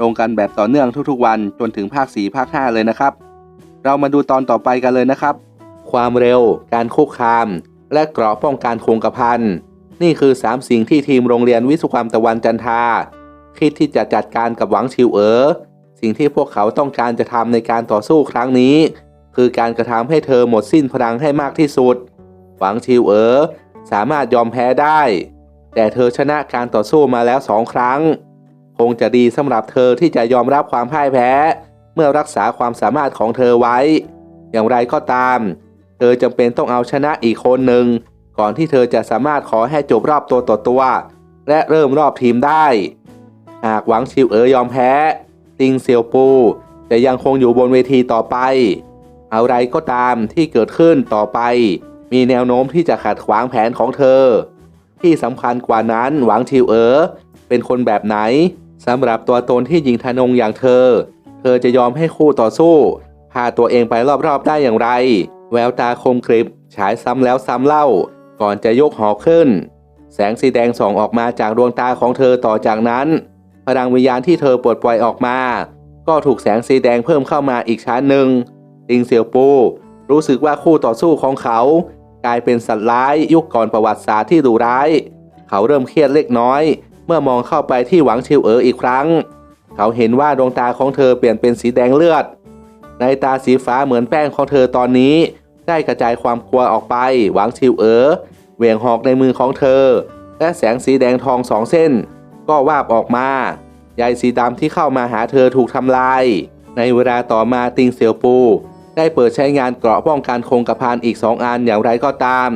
ลงกันแบบต่อเนื่องทุกๆวันจนถึงภาค 4 ภาค 5 เลยนะครับ เรามาดูตอนต่อไปกันเลยนะครับ ความเร็ว การคุกคาม และเกราะป้องกันคงกระพันนี่คือ 3 สิ่งที่ทีมโรงเรียนวิศวกรรมตะวันจันทา คิดที่จะจัดการกับหวังชิวเอ๋อสิ่งที่พวกเขาต้องการจะทำในการต่อสู้ครั้งนี้ คือการกระทำให้เธอหมดสิ้นพลังให้มากที่สุด หวังชิวเอ๋อสามารถยอมแพ้ได้ แต่เธอชนะการต่อสู้มาแล้วสองครั้ง คงจะดีสำหรับเธอที่จะยอมรับความพ่ายแพ้ เมื่อรักษาความสามารถของเธอไว้ อย่างไรก็ตาม เธอจำเป็นต้องเอาชนะอีกคนหนึ่ง ก่อนที่เธอจะสามารถขอให้จบรอบตัวต่อตัว และเริ่มรอบทีมได้ หากหวังชิวเอ๋ยอมแพ้ติงเซียวปูจะยังคงอยู่บนเวทีต่อไป อะไรก็ตามที่เกิดขึ้นต่อไป มีแนวโน้มที่จะขัดขวางแผนของเธอ ที่สำคัญกว่านั้นหวังชิวเอ๋อเป็นคนแบบไหน สำหรับตัวตนที่ยิงทนงอย่างเธอ เธอจะยอมให้คู่ต่อสู้ พาตัวเองไปรอบๆได้อย่างไร แววตาคมกริบฉายซ้ำแล้วซ้ำเล่า ก่อนจะยกหอขึ้น แสงสีแดงส่องออกมาจากดวงตาของเธอต่อจากนั้น พลังวิญญาณที่เธอปลดปล่อยออกมา ก็ถูกแสงสีแดงเพิ่มเข้ามาอีกชั้นหนึ่งติงเสี่ยวปูรู้สึกว่าคู่ต่อสู้ของเขา กลายเป็นสัตว์ร้ายยุคก่อนประวัติศาสตร์ที่ดุร้าย เขาเริ่มเครียดเล็กน้อย เมื่อมองเข้าไปที่หวังชิวเอ๋ออีกครั้ง เขาเห็นว่าดวงตาของเธอเปลี่ยนเป็นสีแดงเลือด ในตาสีฟ้าเหมือนแป้งของเธอตอนนี้ ได้กระจายความกลัวออกไป หวังชิวเอ๋อเหวี่ยงหอกในมือของเธอ และแสงสีแดงทองสองเส้น ก็วาบออกมาใยสีดำที่เข้ามาหาเธอถูกทำลาย ในเวลาต่อมาติงเซียวปู ได้เปิดใช้งานเกราะป้องกันคงกระพันอีกสองอันอย่างไรก็ตาม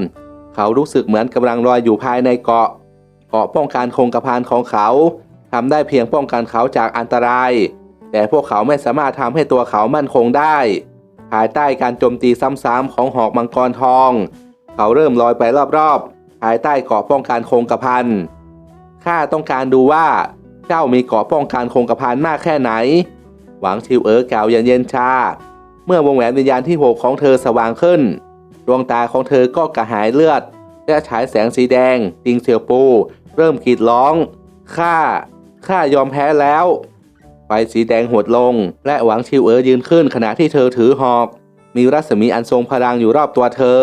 เขารู้สึกเหมือนกำลังลอยอยู่ภายในเกาะ เกาะป้องกันคงกระพันของเขาทำได้เพียงป้องกันเขาจากอันตราย แต่พวกเขาไม่สามารถทำให้ตัวเขามั่นคงได้ ภายใต้การโจมตีซ้ำๆของหอกมังกรทอง เขาเริ่มลอยไปรอบๆ ภายใต้เกาะป้องกันคงกระพันข้าต้องการดูว่า เจ้ามีเกาะป้องกันคงกระพันมากแค่ไหน หวังชิวเอ๋อกล่าวอย่างเย็นชา เมื่อวงแหวนวิญญาณที่หกของเธอสว่างขึ้น ดวงตาของเธอก็กระหายเลือดและฉายแสงสีแดงติงเซียวปู เริ่มกรีดร้องข้าข้ายอมแพ้แล้วไฟสีแดงหดลง และหวังชิวเอ๋อยืนขึ้นขณะที่เธอถือหอก มีรัศมีอันทรงพลังอยู่รอบตัวเธอ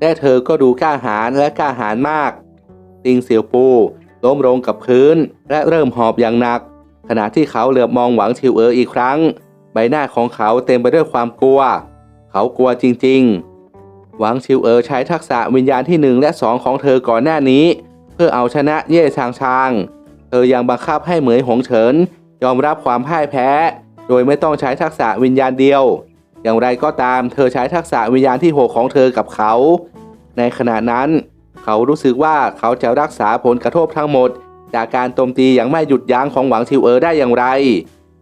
และเธอก็ดูกล้าหาญและกล้าหาญมากติงเซียวปูล้มลงกับพื้น และเริ่มหอบอย่างหนัก ขณะที่เขาเหลือบมองหวังชิวเอ๋ออีกครั้ง ใบหน้าของเขาเต็มไปด้วยความกลัว เขากลัวจริงๆ หวังชิวเอ๋อใช้ทักษะวิญญาณที่หนึ่งและสองของเธอก่อนหน้านี้ พื่อเอาชนะเย่ชางชาง เธอยังบังคับให้เหมยหงเฉิน ยอมรับความพ่ายแพ้ โดยไม่ต้องใช้ทักษะวิญญาณเดียว อย่างไรก็ตามเธอใช้ทักษะวิญญาณที่หกของเธอกับเขา ในขณะนั้น เขารู้สึกว่าเขาจะรักษาผลกระทบทั้งหมด จากการโจมตีอย่างไม่หยุดยั้งของหวังชิวเอ๋อได้อย่างไร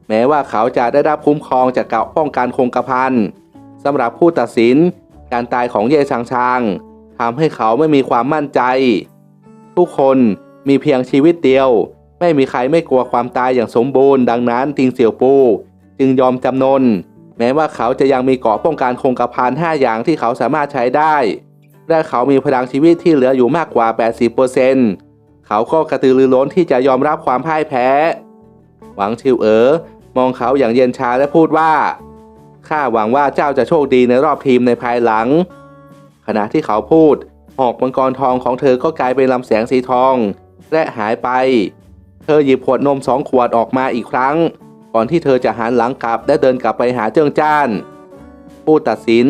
แม้ว่าเขาจะได้รับคุ้มครองจากเกาะป้องกันคงกระพันสำหรับผู้ตัดสิน การตายของเย่ชางชางทำให้เขาไม่มีความมั่นใจ ทุกคนมีเพียงชีวิตเดียว ไม่มีใครไม่กลัวความตายอย่างสมบูรณ์ดังนั้นติงเสี่ยวปู จึงยอมจำนน แม้ว่าเขาจะยังมีเกราะป้องกันคงกระพัน5อย่างที่เขาสามารถใช้ได้ และเขามีพลังชีวิตที่เหลืออยู่มากกว่า 80%เขาก็กระตือรือร้นที่จะยอมรับความพ่ายแพ้ หวังชิวเอ๋อมองเขาอย่างเย็นชาและพูดว่าข้าหวังว่าเจ้าจะโชคดีในรอบทีมในภายหลัง ขณะที่เขาพูด หอกมังกรทองของเธอก็กลายเป็นลำแสงสีทอง และหายไป เธอหยิบขวดนมสองขวดออกมาอีกครั้ง ก่อนที่เธอจะหันหลังกลับและเดินกลับไปหาเจิ้งจ้าน ผู้ตัดสิน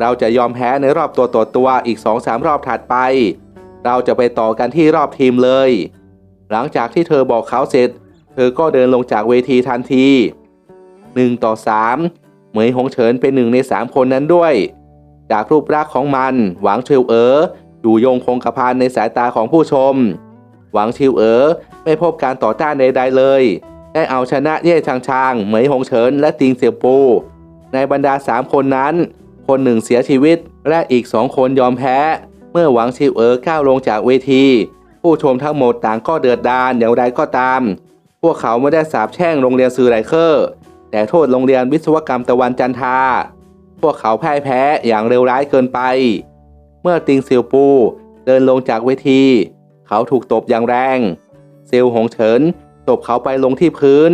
เราจะยอมแพ้ในรอบตัวต่อตัวอีกสองสามรอบถัดไป เราจะไปต่อกันที่รอบทีมเลย หลังจากที่เธอบอกเขาเสร็จ เธอก็เดินลงจากเวทีทันที1ต่อ3เหมยหงเฉินเป็นหนึ่งในสามคนนั้นด้วย จากรูปร่างของมัน หวังชิวเอ๋อ อยู่ยงคงกระพันในสายตาของผู้ชม หวังชิวเอ๋อไม่พบการต่อต้านใดๆเลย ได้เอาชนะเย่ชางชางเหมยหงเฉินและติงเสี่ยวปู ในบรรดาสามคนนั้น คนหนึ่งเสียชีวิตและอีกสองคนยอมแพ้ เมื่อหวังชิวเอ๋อก้าวลงจากเวที ผู้ชมทั้งหมดต่างก็เดือดดาลอย่างไรก็ตาม พวกเขาไม่ได้สาบแช่งโรงเรียนซือไรเคอร์ แต่โทษโรงเรียนวิศวกรรมตะวันจันทาพวกเขาพ่ายแพ้อย่างเร็วร้ายเกินไป เมื่อติงเซียวปูเดินลงจากเวที เขาถูกตบอย่างแรง เซลหงเฉินตบเขาไปลงที่พื้น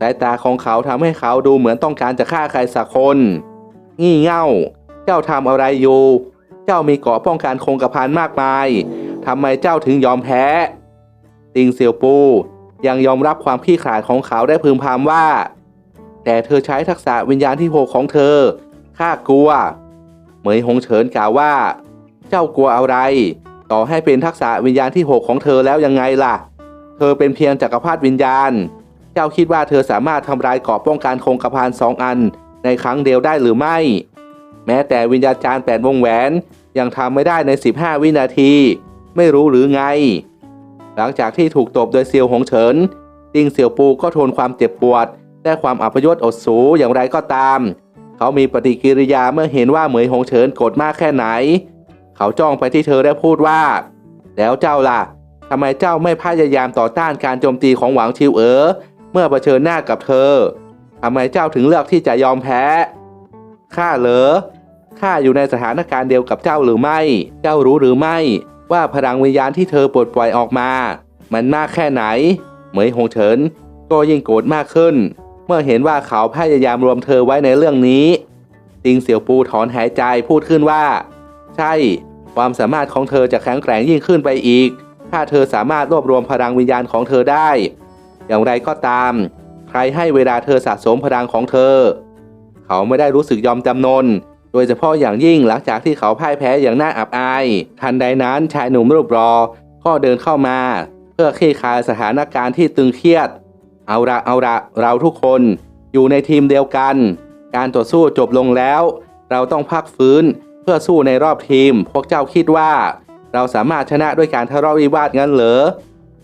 สายตาของเขาทำให้เขาดูเหมือนต้องการจะฆ่าใครสักคน งี่เง่า เจ้าทำอะไรอยู่ เจ้ามีเกราะป้องกันคงกระพันมากมายทำไมเจ้าถึงยอมแพ้ ติงเซียวปูยังยอมรับความขี้ขลาดของเขาได้พึมพำว่า แต่เธอใช้ทักษะวิญญาณที่โหกของเธอข้ากลัว เหมยหงเฉินกล่าวว่า เจ้ากลัวอะไร ต่อให้เป็นทักษะวิญญาณที่หกของเธอแล้วยังไงล่ะ เธอเป็นเพียงจักรพรรดิวิญญาณ เจ้าคิดว่าเธอสามารถทำลายเกราะป้องกันคงกระพันสองอัน ในครั้งเดียวได้หรือไม่ แม้แต่วิญญาจารย์แปดวงแหวนยังทำไม่ได้ใน 15 วินาที ไม่รู้หรือไง หลังจากที่ถูกตบโดยเซียวหงเฉินติงเสี่ยวปูก็ทนความเจ็บปวดและความอัปยศอดสูอย่างไรก็ตาม เขามีปฏิกิริยาเมื่อเห็นว่าเหมยหงเฉินโกรธมากแค่ไหน เขาจ้องไปที่เธอและพูดว่า แล้วเจ้าล่ะทำไมเจ้าไม่พยายามต่อต้านการโจมตีของหวังชิวเอ๋อเมื่อเผชิญหน้ากับเธอทำไมเจ้าถึงเลือกที่จะยอมแพ้ข้าเหรอข้าอยู่ในสถานการณ์เดียวกับเจ้าหรือไม่ เจ้ารู้หรือไม่ ว่าพลังวิญญาณที่เธอปลดปล่อยออกมา มันมากแค่ไหน เหมยหงเฉิน ก็ยิ่งโกรธมากขึ้น เมื่อเห็นว่าเขาพยายามรวมเธอไว้ในเรื่องนี้ติงเสี่ยวปูถอนหายใจพูดขึ้นว่า ใช่ ความสามารถของเธอจะแข็งแกร่งยิ่งขึ้นไปอีก ถ้าเธอสามารถรวบรวมพลังวิญญาณของเธอได้ อย่างไรก็ตาม ใครให้เวลาเธอสะสมพลังของเธอ เขาไม่ได้รู้สึกยอมจำนน โดยเฉพาะอย่างยิ่งหลังจากที่เขาพ่ายแพ้อย่างน่าอับอาย ทันใดนั้นชายหนุ่มรูปรอก็เดินเข้ามา เพื่อคลี่คลายสถานการณ์ที่ตึงเครียด เอาละเอาละเราทุกคนอยู่ในทีมเดียวกัน การต่อสู้จบลงแล้ว เราต้องพักฟื้น เพื่อสู้ในรอบทีม พวกเจ้าคิดว่า เราสามารถชนะด้วยการทะเลาะวิวาทงั้นเหรอ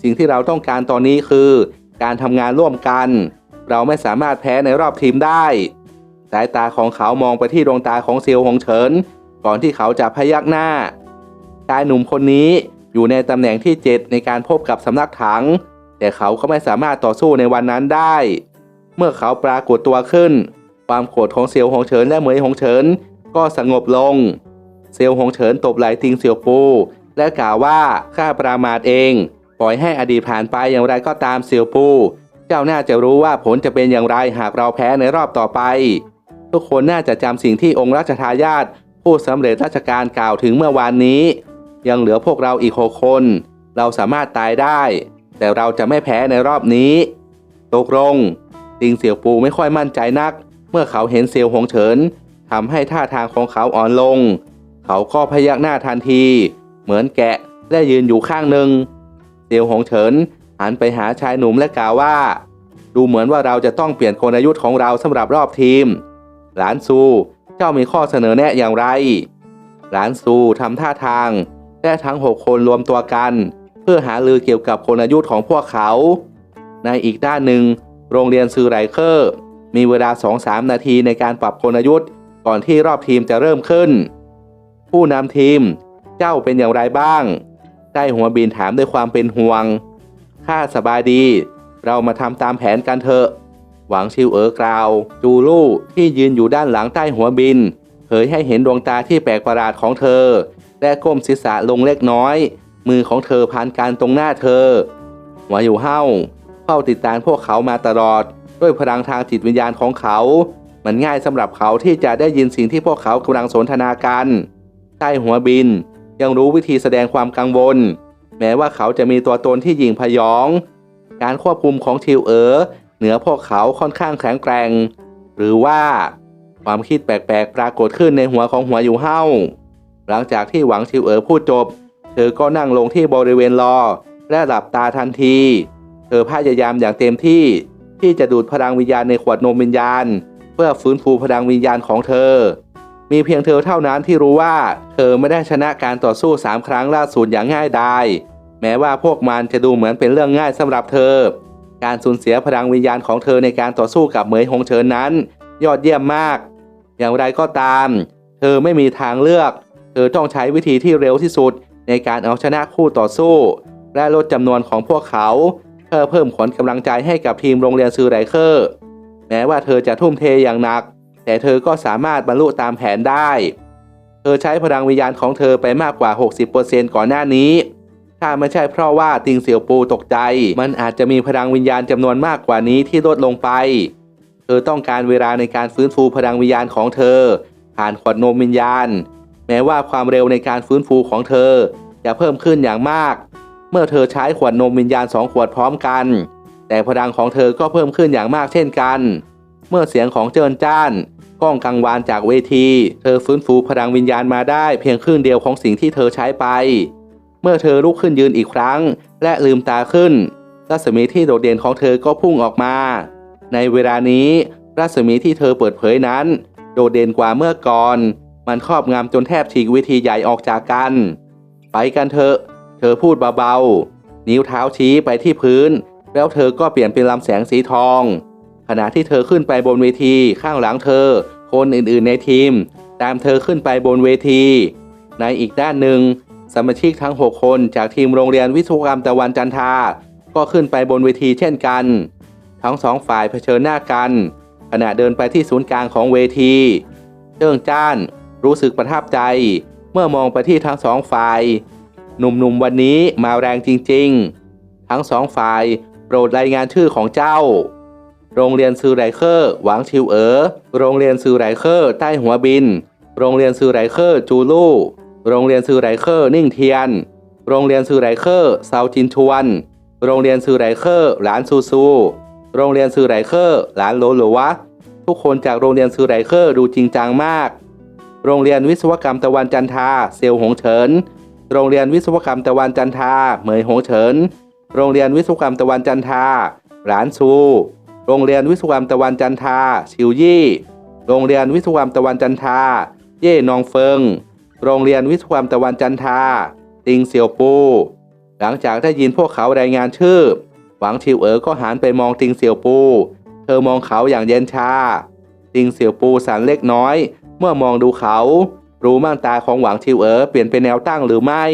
สิ่งที่เราต้องการตอนนี้คือ การทำงานร่วมกัน เราไม่สามารถแพ้ในรอบทีมได้ สายตาของเขามองไปที่ดวงตาของเซียวหงเฉิน ก่อนที่เขาจะพยักหน้า ชายหนุ่มคนนี้อยู่ในตำแหน่งที่ 7 ในการพบกับสำนักถัง แต่เขาก็ไม่สามารถต่อสู้ในวันนั้นได้ เมื่อเขาปรากฏตัวขึ้น ความโกรธของเซียวหงเฉินและเหมยหงเฉิน ก็สงบลง เซียวหงเฉินตบไหล่ติงเซียวปู และกล่าวว่าข้าประมาทเอง ปล่อยให้อดีตผ่านไปอย่างไรก็ตามเซียวปู เจ้าน่าจะรู้ว่าผลจะเป็นอย่างไรหากเราแพ้ในรอบต่อไป ทุกคนน่าจะจำสิ่งที่องค์รัชทายาทผู้สำเร็จราชการกล่าวถึงเมื่อวานนี้ ยังเหลือพวกเราอีกหกคน เราสามารถตายได้ แต่เราจะไม่แพ้ในรอบนี้ ตกลงติงเสี่ยวปูไม่ค่อยมั่นใจนัก เมื่อเขาเห็นเซียวหงเฉิน ทำให้ท่าทางของเขาอ่อนลง เขาก็พยักหน้าทันที เหมือนแกะและยืนอยู่ข้างหนึ่งเซียวหงเฉินหันไปหาชายหนุ่มและกล่าวว่า ดูเหมือนว่าเราจะต้องเปลี่ยนกลยุทธ์ของเราสำหรับรอบทีม หลานซูเจ้ามีข้อเสนอแนะอย่างไร หลานซูทำท่าทาง และทั้งหกคนรวมตัวกัน เพื่อหาลือเกี่ยวกับกลยุทธ์ของพวกเขา ในอีกด้านหนึ่ง โรงเรียนซือไรเคอร์ มีเวลา2-3นาทีในการปรับกลยุทธ์ ก่อนที่รอบทีมจะเริ่มขึ้น ผู้นำทีมเจ้าเป็นอย่างไรบ้าง ได้หัวบินถามด้วยความเป็นห่วง ข้าสบายดี เรามาทำตามแผนกันเถอะ หวังชิวเอ๋อกล่าว จูลู่ที่ยืนอยู่ด้านหลังใต้หัวบิน เผยให้เห็นดวงตาที่แปลกประหลาดของเธอ และก้มศีรษะลงเล็กน้อย มือของเธอพันกันตรงหน้าเธอ หัวอยู่เฮ้าเฝ้าติดตามพวกเขามาตลอด ด้วยพลังทางจิตวิญญาณของเขา มันง่ายสำหรับเขาที่จะได้ยินสิ่งที่พวกเขากำลังสนทนากัน ใต้หัวบินยังรู้วิธีแสดงความกังวล แม้ว่าเขาจะมีตัวตนที่หยิ่งพยอง การควบคุมของทิวเอ๋อเหนือพวกเขาค่อนข้างแข็งแกร่ง หรือว่า ความคิดแปลกๆ ปรากฏขึ้นในหัวของหัวอยู่เฮ้าหลังจากที่หวังชิวเอ๋อพูดจบ เธอก็นั่งลงที่บริเวณรอ และหลับตาทันที เธอพยายามอย่างเต็มที่ที่จะดูดพลังวิญญาณในขวดนมวิญญาณ พื่อฟื้นฟูพลังวิญญาณของเธอ มีเพียงเธอเท่านั้นที่รู้ว่า เธอไม่ได้ชนะการต่อสู้สามครั้งล่าสุดอย่างง่ายดายแม้ว่าพวกมันจะดูเหมือนเป็นเรื่องง่ายสำหรับเธอ การสูญเสียพลังวิญญาณของเธอในการต่อสู้กับเหมยหงเฉินนั้น ยอดเยี่ยมมาก อย่างไรก็ตาม เธอไม่มีทางเลือก เธอต้องใช้วิธีที่เร็วที่สุดในการเอาชนะคู่ต่อสู้ และลดจำนวนของพวกเขา เพื่อเพิ่มขวัญกำลังใจให้กับทีมโรงเรียนซือไรเคอร์ แม้ว่าเธอจะทุ่มเทอย่างหนัก แต่เธอก็สามารถบรรลุตามแผนได้ เธอใช้พลังวิญญาณของเธอไปมากกว่า 60%ก่อนหน้านี้ ถ้าไม่ใช่เพราะว่าติงเสี่ยวปูตกใจ มันอาจจะมีพลังวิญญาณจำนวนมากกว่านี้ที่ลดลงไป เธอต้องการเวลาในการฟื้นฟูพลังวิญญาณของเธอ ผ่านขวดนมวิญญาณ แม้ว่าความเร็วในการฟื้นฟูของเธอ จะเพิ่มขึ้นอย่างมาก เมื่อเธอใช้ขวดนมวิญญาณสองขวดพร้อมกัน แต่พลังของเธอก็เพิ่มขึ้นอย่างมากเช่นกัน เมื่อเสียงของเจินจ้านก้องกังวานจากเวที เธอฟื้นฟูพลังวิญญาณมาได้เพียงครึ่งเดียวของสิ่งที่เธอใช้ไป เมื่อเธอลุกขึ้นยืนอีกครั้ง และลืมตาขึ้น รัศมีที่โดดเด่นของเธอก็พุ่งออกมา ในเวลานี้ รัศมีที่เธอเปิดเผยนั้น โดดเด่นกว่าเมื่อก่อน มันครอบงำจนแทบฉีกวิธีใหญ่ออกจากกัน ไปกันเถอะ เธอพูดเบาๆ นิ้วเท้าชี้ไปที่พื้น แล้วเธอก็เปลี่ยนเป็นลำแสงสีทอง ขณะที่เธอขึ้นไปบนเวทีข้างหลังเธอ คนอื่นๆในทีม ตามเธอขึ้นไปบนเวที ในอีกด้านหนึ่งสมาชิกทั้ง 6 คนจากทีมโรงเรียนวิศวกรรมตะวันจันทา ก็ขึ้นไปบนเวทีเช่นกัน ทั้งสองฝ่ายเผชิญหน้ากัน ขณะเดินไปที่ศูนย์กลางของเวทีเจิ้งจ้าน รู้สึกประทับใจ เมื่อมองไปที่ทั้งสองฝ่าย หนุ่มๆวันนี้มาแรงจริงๆ ทั้งสองฝ่าย โปรดรายงานชื่อของเจ้า โรงเรียนซือไรเคอร์หวังชิวเอ๋อ โรงเรียนซือไรเคอร์ใต้หัวบิน โรงเรียนซือไรเคอร์จูลู่ โรงเรียนซือไรเคอร์นิ่งเทียน โรงเรียนซือไรเคอร์เซาจินชวน โรงเรียนซือไรเคอร์หลานซูซู โรงเรียนซือไรเคอร์หลานโลโลวะ ทุกคนจากโรงเรียนซือไรเคอร์ดูจริงจังมาก โรงเรียนวิศวกรรมตะวันจันทาเซลหงเฉิน โรงเรียนวิศวกรรมตะวันจันทาเหมยหงเฉิน โรงเรียนวิศวกรรมตะวันจันทาหลานซู โรงเรียนวิศวกรรมตะวันจันทาชิวยี่ โรงเรียนวิศวกรรมตะวันจันทา เย่นองเฟิง โรงเรียนวิศวกรรมตะวันจันทา ติงเซียวปู หลังจากได้ยินพวกเขารายงานชื่อ หวังชิวเอ๋อก็หันไปมองติงเซียวปู เธอมองเขาอย่างเย็นชา ติงเซียวปูสันเล็กน้อย เมื่อมองดูเขา รู้ม่านตาของหวังชิวเอ๋อเปลี่ยนเป็นแนวตั้งหรือไม่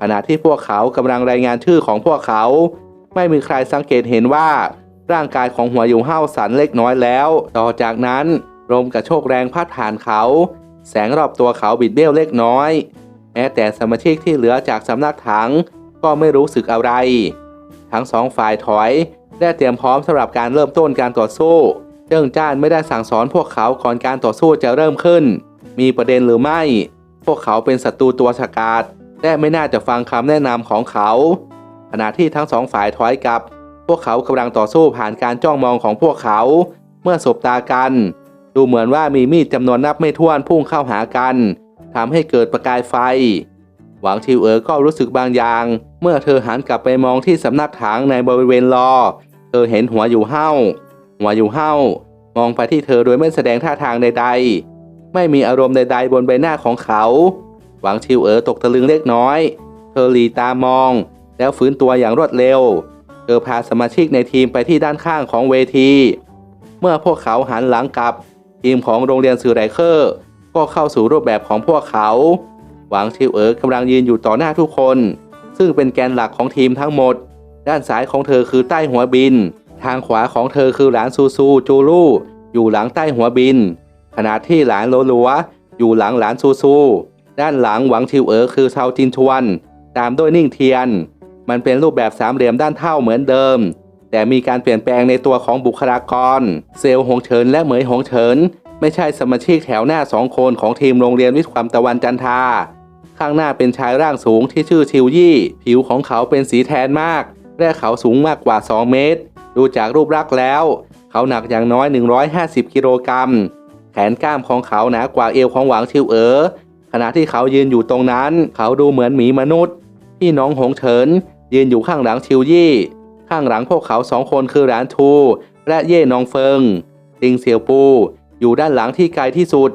ขณะที่พวกเขากำลังรายงานชื่อของพวกเขา ไม่มีใครสังเกตเห็นว่าร่างกายของหัวอยู่ห้าสันเล็กน้อยแล้ว ต่อจากนั้นลมกระโชกแรงพัดผ่านเขา แสงรอบตัวเขาบิดเบี้ยวเล็กน้อยแม้แต่สมาชิกที่เหลือจากสำนักถังก็ไม่รู้สึกอะไร ทั้งสองฝ่ายถอยและเตรียมพร้อมสำหรับการเริ่มต้นการต่อสู้เจิ้งจ้านไม่ได้สั่งสอนพวกเขาก่อนการต่อสู้จะเริ่มขึ้น มีประเด็นหรือไม่ พวกเขาเป็นศัตรูตัวฉกาจ และไม่น่าจะฟังคำแนะนำของเขา ขณะที่ทั้งสองฝ่ายถอยกลับ พวกเขากำลังต่อสู้ผ่านการจ้องมองของพวกเขา เมื่อสบตากัน ดูเหมือนว่ามีมีดจำนวนนับไม่ถ้วนพุ่งเข้าหากันทำให้เกิดประกายไฟ หวังทิวเอ๋อก็รู้สึกบางอย่าง เมื่อเธอหันกลับไปมองที่สำนักถังในบริเวณรอ เธอเห็นหัวอยู่เห้าหัวอยู่เห้ามองไปที่เธอโดยไม่แสดงท่าทางใด ๆ ไม่มีอารมณ์ใด ๆ บนใบหน้าของเขา หวังชิวเอ๋อตกตะลึงเล็กน้อย เธอหลีตามอง แล้วฟื้นตัวอย่างรวดเร็ว เธอพาสมาชิกในทีมไปที่ด้านข้างของเวที เมื่อพวกเขาหันหลังกลับ ทีมของโรงเรียนสื่อไรเคอร์ก็เข้าสู่รูปแบบของพวกเขา หวังชิวเอ๋อกำลังยืนอยู่ต่อหน้าทุกคน ซึ่งเป็นแกนหลักของทีมทั้งหมด ด้านซ้ายของเธอคือใต้หัวบิน ทางขวาของเธอคือหลานซูซูจูลู่อยู่หลังใต้หัวบิน ขณะที่หลานโลลัวอยู่หลังหลานซูซู ด้านหลังหวังชิวเอ๋อคือชาวจินชวน ตามด้วยนิ่งเทียน มันเป็นรูปแบบสามเหลี่ยมด้านเท่าเหมือนเดิม แต่มีการเปลี่ยนแปลงในตัวของบุคลากร เซลล์หงเฉินและเหมยหงเฉิน ไม่ใช่สมาชิกแถวหน้าสองคนของทีมโรงเรียนวิศวกรรมตะวันจันทาข้างหน้าเป็นชายร่างสูงที่ชื่อชิวยี่ ผิวของเขาเป็นสีแทนมาก และเขาสูงมากกว่า 2 เมตร ดูจากรูปลักษณ์แล้ว เขาหนักอย่างน้อย 150 กิโลกรัม แขนกล้ามของเขาหนากว่าเอวของหวังชิวเอ๋อ ณะที่เขายืนอยู่ตรงนั้น เขาดูเหมือนหมีมนุษย์ พี่น้องหงเฉิน ยืนอยู่ข้างหลังชิวยี่ ข้างหลังพวกเขาสองคนคือหลานทู และเย่นองเฟิงติงเสี่ยวปู อยู่ด้านหลังที่ไกลที่สุด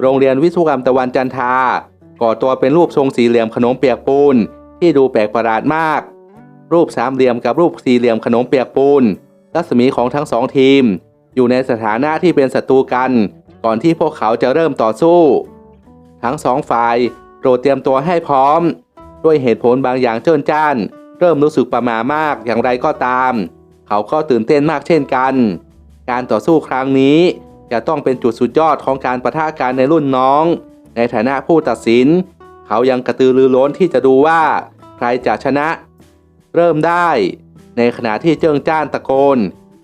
โรงเรียนวิศวกรรมตะวันจันทา ก่อตัวเป็นรูปทรงสี่เหลี่ยมขนมเปียกปูน ที่ดูแปลกประหลาดมาก รูปสามเหลี่ยมกับรูปสี่เหลี่ยมขนมเปียกปูน รัศมีของทั้งสองทีม อยู่ในสถานะที่เป็นศัตรูกัน ก่อนที่พวกเขาจะเริ่มต่อสู้ ทั้งสองฝ่ายโปรดเตรียมตัวให้พร้อม ด้วยเหตุผลบางอย่างเจิ้นจ้าน เริ่มรู้สึกประหม่ามากอย่างไรก็ตาม เขาก็ตื่นเต้นมากเช่นกัน การต่อสู้ครั้งนี้จะต้องเป็นจุดสุดยอดของการประทะกันในรุ่นน้อง ในฐานะผู้ตัดสิน เขายังกระตือรือร้นที่จะดูว่า ใครจะชนะ เริ่มได้ ในขณะที่เจิ้งจ้านตะโกน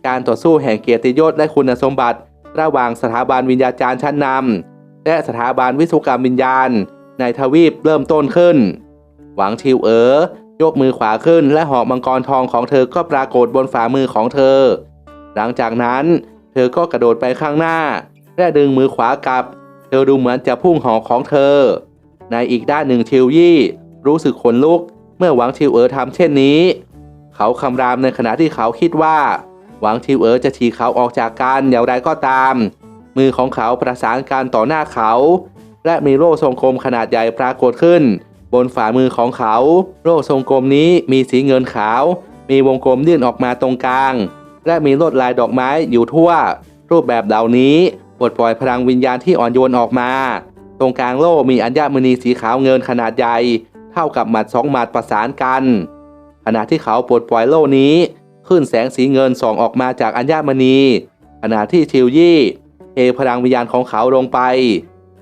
การต่อสู้แห่งเกียรติยศและคุณสมบัติ ระหว่างสถาบันวิญญาจารย์ชั้นนำ และสถาบันวิศวกรรมวิญญาณ ในทวีปเริ่มต้นขึ้น หวังชิวเอ๋อยกมือขวาขึ้น และหอกมังกรทองของเธอก็ปรากฏบนฝ่ามือของเธอ หลังจากนั้น เธอก็กระโดดไปข้างหน้า และดึงมือขวากลับ เธอดูเหมือนจะพุ่งหอกของเธอ ในอีกด้านหนึ่งชิวยี่ รู้สึกขนลุก เมื่อหวังชิวเอ๋อทำเช่นนี้ เขาคำรามในขณะที่เขาคิดว่า หวังชิวเอ๋อจะฉีกเขาออกจากกันอย่างไรก็ตาม มือของเขาประสานกันต่อหน้าเขา และมีโล่ทรงกลมขนาดใหญ่ปรากฏขึ้น บนฝ่ามือของเขา โล่ทรงกลมนี้มีสีเงินขาว มีวงกลมยื่นออกมาตรงกลาง และมีลวดลายดอกไม้อยู่ทั่ว รูปแบบเหล่านี้ปลดปล่อยพลังวิญญาณที่อ่อนโยนออกมา ตรงกลางโล่มีอัญมณีสีขาวเงินขนาดใหญ่เท่ากับหมัดสองหมัดประสานกัน ขณะที่เขาปลดปล่อยโล่นี้ ขึ้นแสงสีเงินส่องออกมาจากอัญมณีขณะที่ชิวยี่ พลังวิญญาณของเขาลงไป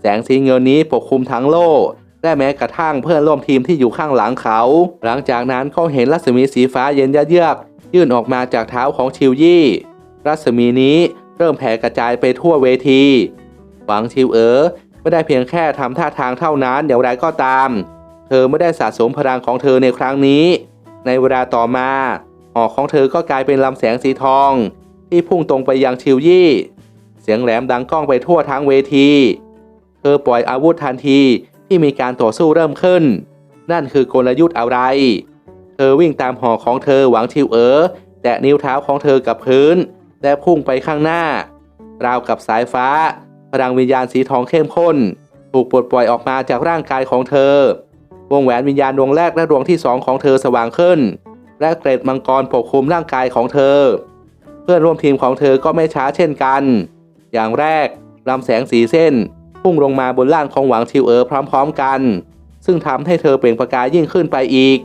แสงสีเงินนี้ปกคลุมทั้งโล่และแม้กระทั่งเพื่อนร่วมทีมที่อยู่ข้างหลังเขา หลังจากนั้นเขาเห็นรัศมีสีฟ้าเย็นยะเยือก ยื่นออกมาจากเท้าของชิวยี่ รัศมีนี้เริ่มแผ่กระจายไปทั่วเวทีหวังชิวเอ๋อไม่ได้เพียงแค่ทำท่าทางเท่านั้นอย่างไรก็ตาม เธอไม่ได้สะสมพลังของเธอในครั้งนี้ ในเวลาต่อมาหอกของเธอก็กลายเป็นลำแสงสีทอง ที่พุ่งตรงไปยังชิวยี่ สียงแหลมดังก้องไปทั่วทั้งเวที เธอปล่อยอาวุธทันทีที่มีการต่อสู้เริ่มขึ้น นั่นคือกลยุทธ์อะไร เธอวิ่งตามหอของเธอหวังชิวเอ๋อแตะนิ้วเท้าของเธอกับพื้น และพุ่งไปข้างหน้า ราวกับสายฟ้า พลังวิญญาณสีทองเข้มข้น ถูกปลดปล่อยออกมาจากร่างกายของเธอ วงแหวนวิญญาณดวงแรกและดวงที่สองของเธอสว่างขึ้น และเกร็ดมังกรปกคลุมร่างกายของเธอ เพื่อนร่วมทีมของเธอก็ไม่ช้าเช่นกัน อย่างแรกลำแสงสีเส้น พุ่งลงมาบนร่างของหวังชิวเอ๋อพร้อมๆกัน ซึ่งทำให้เธอเปล่งประกายยิ่งขึ้นไปอีก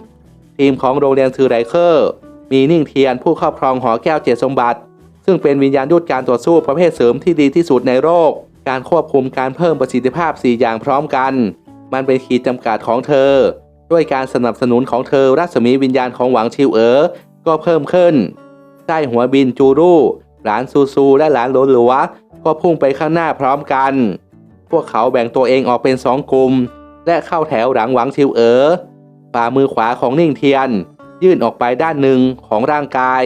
ทีมของโรงเรียนซือไรเคอร์ มีนิ่งเทียนผู้ครอบครองหอแก้วเจ็ดสมบัติ ซึ่งเป็นวิญญาณยุทธการต่อสู้ประเภทเสริมที่ดีที่สุดในโลกการควบคุมการเพิ่มประสิทธิภาพ 4 อย่างพร้อมกัน มันเป็นขีดจำกัดของเธอ ด้วยการสนับสนุนของเธอรัศมีวิญญาณของหวังชิวเอ๋อก็เพิ่มขึ้นใต้หัวบินจูรูหลานซูซูและหลานโหลหลัว ก็พุ่งไปข้างหน้าพร้อมกัน พวกเขาแบ่งตัวเองออกเป็นสองกลุ่ม และเข้าแถวหลังหวังชิวเอ๋อฝ่ามือขวาของนิ่งเทียน ยื่นออกไปด้านหนึ่งของร่างกาย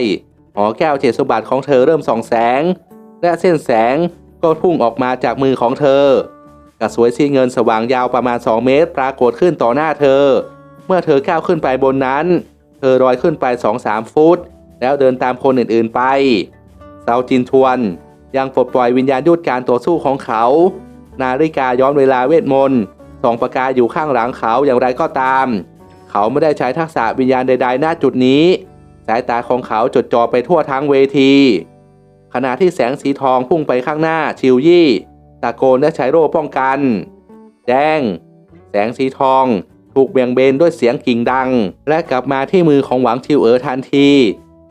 หอแก้วเจ็ดสบัติของเธอเริ่มส่องแสง และเส้นแสงก็พุ่งออกมาจากมือของเธอกระสวยสีเงินสว่างยาวประมาณ 2 เมตร ปรากฏขึ้นต่อหน้าเธอ เมื่อเธอก้าวขึ้นไปบนนั้น เธอลอยขึ้นไป 2-3 ฟุต แล้วเดินตามคนอื่นๆไปเซาจินทวน ยังปลดปล่อยวิญญาณยุทธการต่อสู้ของเขา นาฬิกาย้อนเวลาเวทมนต์สองประกายอยู่ข้างหลังเขาอย่างไรก็ตาม เขาไม่ได้ใช้ทักษะวิญญาณใดๆณจุดนี้ สายตาของเขาจดจ่อไปทั่วทั้งเวที ขณะที่แสงสีทองพุ่งไปข้างหน้าชิวยี่ ตะโกนและใช้โร่ป้องกัน แจ้ง แสงสีทองถูกเบี่ยงเบนด้วยเสียงกิ่งดัง และกลับมาที่มือของหวังชิวเอ๋อทันที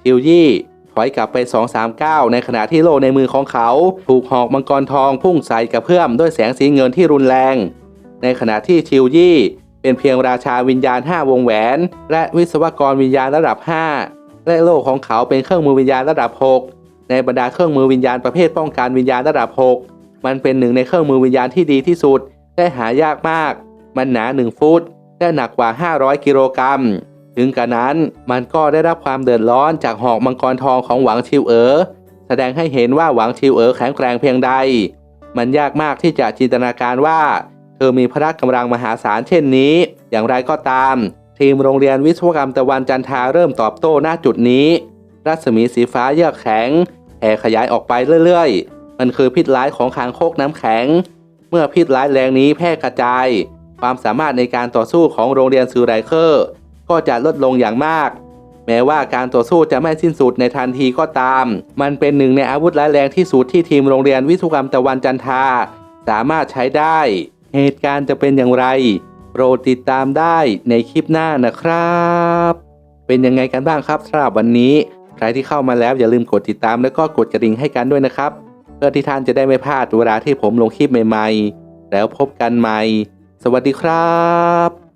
ชิวยี่ ถอยกลับไป 2 3ก้าในขณะที่โล่ในมือของเขา ถูกหอกมังกรทองพุ่งใส่กระเพื่อมด้วยแสงสีเงินที่รุนแรง ในขณะที่ชิวยี่ เป็นเพียงราชาวิญญาณ 5 วงแหวน และวิศวกรวิญญาณระดับ 5 และโล่ของเขาเป็นเครื่องมือวิญญาณระดับ 6 ในบรรดาเครื่องมือวิญญาณประเภทป้องกันวิญญาณระดับ 6 มันเป็นหนึ่งในเครื่องมือวิญญาณที่ดีที่สุดและหายากมาก มันหนา 1 ฟุตและหนักกว่า 500 กิโลกรัม ถึงกระนั้นมันก็ได้รับความเดือดร้อนจากหอกมังกรทองของหวังชิวเอ๋อแสดงให้เห็นว่าหวังชิวเอ๋อแข็งแกร่งเพียงใด มันยากมากที่จะจินตนาการว่า เธอมีพละกำลังมหาศาลเช่นนี้ อย่างไรก็ตาม ทีมโรงเรียนวิศวกรรมตะวันจันทราเริ่มตอบโต้หน้าจุดนี้ รัศมีสีฟ้าเยือกแข็งแผ่ขยายออกไปเรื่อยๆ มันคือพิษร้ายของคางคกน้ำแข็ง เมื่อพิษร้ายแรงนี้แพร่กระจาย ความสามารถในการต่อสู้ของโรงเรียนซูไรเคอร์ ก็จะลดลงอย่างมาก แม้ว่าการต่อสู้จะไม่สิ้นสุดในทันทีก็ตาม มันเป็นหนึ่งในอาวุธร้ายแรงที่สุดที่ทีมโรงเรียนวิศวกรรมตะวันจันทาสามารถใช้ได้ เหตุการณ์จะเป็นอย่างไร โปรดติดตามได้ในคลิปหน้านะครับ เป็นยังไงกันบ้างครับสำหรับวันนี้ ใครที่เข้ามาแล้วอย่าลืมกดติดตามแล้วก็กดกระดิ่งให้กันด้วยนะครับ เพื่อที่ท่านจะได้ไม่พลาดเวลาที่ผมลงคลิปใหม่ ๆ แล้วพบกันใหม่ สวัสดีครับ